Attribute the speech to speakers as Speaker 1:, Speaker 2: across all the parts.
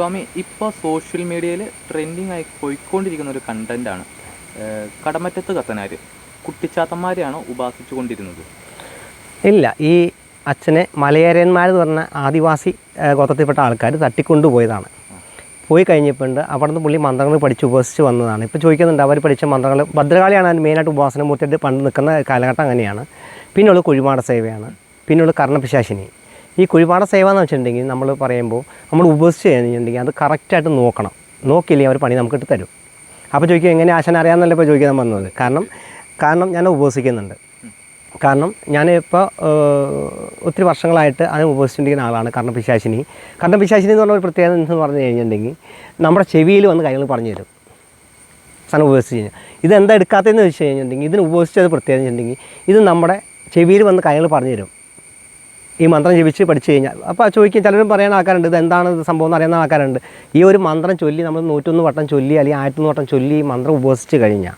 Speaker 1: സ്വാമി ഇപ്പോൾ സോഷ്യൽ മീഡിയയിൽ ട്രെൻഡിങ് ആയി പോയിക്കൊണ്ടിരിക്കുന്ന ഒരു കണ്ടന്റാണ് കടമറ്റത്ത് കത്തനാർ കുട്ടിച്ചാത്തന്മാരെയാണ് ഉപാസിച്ചു കൊണ്ടിരുന്നത്
Speaker 2: ഇല്ല ഈ അച്ഛനെ മലയരന്മാർ എന്ന് പറഞ്ഞ ആദിവാസി ഗോത്രത്തിൽപ്പെട്ട ആൾക്കാർ തട്ടിക്കൊണ്ടുപോയതാണ്. പോയി കഴിഞ്ഞപ്പോണ്ട് അവിടെ നിന്ന് പുള്ളി മന്ത്രങ്ങൾ പഠിച്ച് ഉപസിച്ച് വന്നതാണ്. ഇപ്പോൾ ചോദിക്കുന്നുണ്ട് അവർ പഠിച്ച മന്ത്രങ്ങൾ ഭദ്രകാളിയാണ് അതിന് മെയിനായിട്ട് ഉപാസന മൂർത്തിയായിട്ട് പണ്ട് നിൽക്കുന്ന കാലഘട്ടം അങ്ങനെയാണ്. പിന്നെയുള്ളത് കുഴിമാട സേവയാണ്. പിന്നെയുള്ളത് കർണപിശാശിനി. ഈ കുഴിപ്പാട സേവ എന്ന് വെച്ചിട്ടുണ്ടെങ്കിൽ നമ്മൾ പറയുമ്പോൾ നമ്മൾ ഉപസിച്ച് കഴിഞ്ഞിട്ടുണ്ടെങ്കിൽ അത് കറക്റ്റായിട്ട് നോക്കണം. നോക്കിയില്ലെങ്കിൽ അവർ പണി നമുക്ക് തരും അപ്പോൾ ചോദിക്കും എങ്ങനെ ആശാൻ അറിയാമെന്നല്ല ഇപ്പോൾ ചോദിക്കാൻ വന്നത്? കാരണം കാരണം ഞാൻ ഉപസിക്കുന്നുണ്ട്. കാരണം ഞാൻ ഞാനിപ്പോൾ ഒത്തിരി വർഷങ്ങളായിട്ട് അതിന് ഉപസിച്ചിരിക്കുന്ന ആളാണ് കാരണം പിശാശിനി കാരണം പിശാശിനി എന്ന് പറഞ്ഞ ഒരു പ്രത്യേകത എന്ന് പറഞ്ഞു കഴിഞ്ഞിട്ടുണ്ടെങ്കിൽ നമ്മുടെ ചെവിയിൽ വന്ന് കാര്യങ്ങൾ പറഞ്ഞു തരും. സാധനം ഉപസിച്ച് കഴിഞ്ഞാൽ. ഇതെന്താ എടുക്കാത്തതെന്ന് വെച്ച് കഴിഞ്ഞിട്ടുണ്ടെങ്കിൽ ഇതിന് ഉപസിച്ചത് പ്രത്യേകത വെച്ചിട്ടുണ്ടെങ്കിൽ ഇത് നമ്മുടെ ചെവിയിൽ വന്ന് കാര്യങ്ങൾ പറഞ്ഞു തരും. ഈ മന്ത്രം ജപിച്ച് പഠിച്ചു കഴിഞ്ഞാൽ. അപ്പോൾ ആ ചോദിക്കും ചിലരും പറയുന്ന ആൾക്കാരുണ്ട് ഇത് എന്താണ് സംഭവം എന്ന് അറിയുന്ന ആൾക്കാരുണ്ട്. ഈ ഒരു മന്ത്രം ചൊല്ലി നമ്മൾ നൂറ്റൊന്ന് വട്ടം ചൊല്ലി അല്ലെങ്കിൽ ആയിരത്തൊന്ന് വട്ടം ചൊല്ലി ഈ മന്ത്രം ഉപസിച്ച് കഴിഞ്ഞാൽ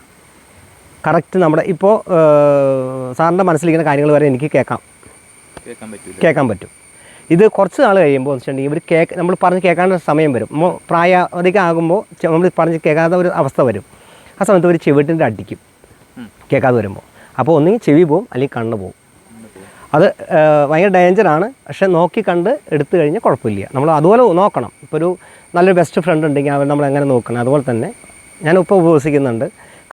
Speaker 2: കറക്റ്റ് നമ്മുടെ ഇപ്പോൾ സാറിന്റെ മനസ്സിലിരിക്കുന്ന കാര്യങ്ങൾ വരെ എനിക്ക് കേൾക്കാം.
Speaker 1: കേൾക്കാൻ
Speaker 2: കേൾക്കാൻ പറ്റും. ഇത് കുറച്ച് നാൾ കഴിയുമ്പോൾ എന്ന് വെച്ചിട്ടുണ്ടെങ്കിൽ ഇവർ കേക്ക് നമ്മൾ പറഞ്ഞ് കേൾക്കാനുള്ള സമയം വരും. ആകുമ്പോൾ നമ്മൾ പറഞ്ഞ് കേൾക്കാത്ത ഒരു അവസ്ഥ വരും. ആ സമയത്ത് ഒരു ചെവിട്ടിന്റെ അടിക്കും. കേൾക്കാതെ വരുമ്പോൾ. അപ്പോൾ ഒന്നുകിൽ ചെവി പോവും അല്ലെങ്കിൽ കണ്ണ് പോവും. അത് ഭയങ്കര ഡേഞ്ചറാണ് പക്ഷേ നോക്കി കണ്ട് എടുത്തു കഴിഞ്ഞാൽ കുഴപ്പമില്ല. നമ്മൾ അതുപോലെ നോക്കണം. ഇപ്പോൾ ഒരു നല്ലൊരു ബെസ്റ്റ് ഫ്രണ്ട് ഉണ്ടെങ്കിൽ അവർ നമ്മൾ എങ്ങനെ നോക്കണം. അതുപോലെ തന്നെ ഞാനിപ്പോൾ ഉപവസിക്കുന്നുണ്ട്